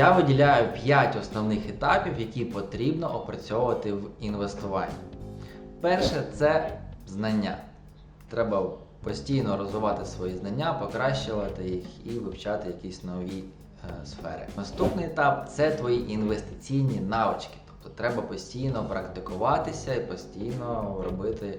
Я виділяю 5 основних етапів, які потрібно опрацьовувати в інвестуванні. Перше це знання. Треба постійно розвивати свої знання, покращувати їх і вивчати якісь нові е, сфери. Наступний етап це твої інвестиційні навички. Тобто треба постійно практикуватися і постійно робити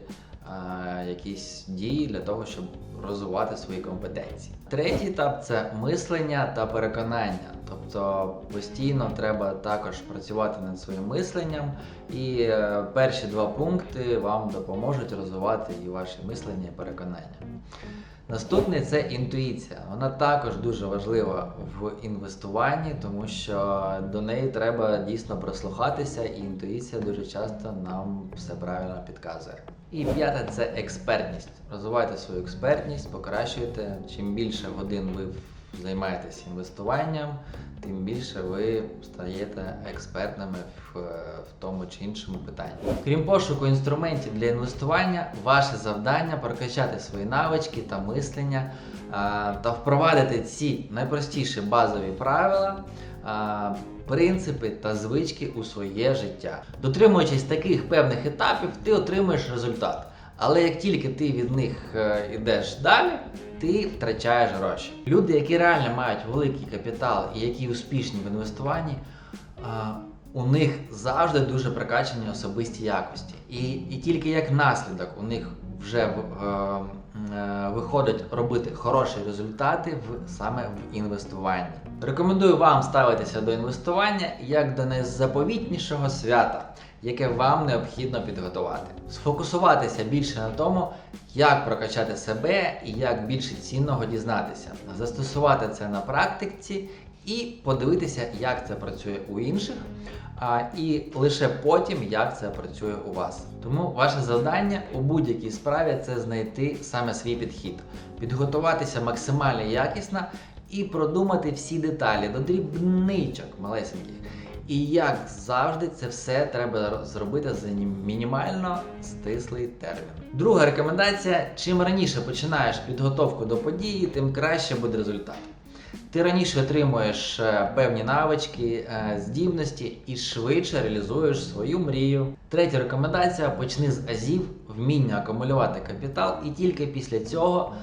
е, якісь дії для того, щоб розвивати свої компетенції. Третій етап це мислення та переконання. Тобто постійно треба також працювати над своїм мисленням, і е, перші два пункти вам допоможуть розвивати і ваше мислення і переконання. Наступний це інтуїція. Вона також дуже важлива в інвестуванні, тому що до неї треба дійсно прислухатися, і інтуїція дуже часто нам все правильно підказує. І п'яте це експертність. Розвивайте свою експертність, покращуйте. Чим більше годин ви займаєтесь інвестуванням, тим більше ви стаєте експертними в, в тому чи іншому питанні. Крім пошуку інструментів для інвестування, ваше завдання прокачати свої навички та мислення та впровадити ці найпростіші базові правила. Принципи та звички у своє життя. Дотримуючись таких певних етапів, ти отримуєш результат. Але як тільки ти від них е, йдеш далі, ти втрачаєш гроші. Люди, які реально мають великий капітал і які успішні в інвестуванні, у них завжди дуже прокачані особисті якості. І, і тільки як наслідок у них вже е, е, виходить робити хороші результати в саме в інвестуванні. Рекомендую вам ставитися до інвестування як до найзаповітнішого свята, яке вам необхідно підготувати. Сфокусуватися більше на тому, як прокачати себе і як більше цінного дізнатися, застосувати це на практиці і подивитися, як це працює у інших, а, і лише потім, як це працює у вас. Тому ваше завдання у будь-якій справі це знайти саме свій підхід, підготуватися максимально якісно і продумати всі деталі до дрібничок малесеньких. І як завжди, це все треба зробити за мінімально стислий термін. Друга рекомендація: чим раніше починаєш підготовку до події, тим краще буде результат. Ти раніше отримуєш е, певні навички, е, здібності і швидше реалізуєш свою мрію. Третя рекомендація: почни з азів, вміння акумулювати капітал, і тільки після цього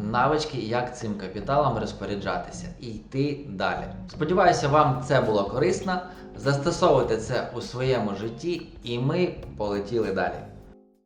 навички, як цим капіталом розпоряджатися і йти далі. Сподіваюся, вам це було корисно. Застосовуйте це у своєму житті, і ми полетіли далі.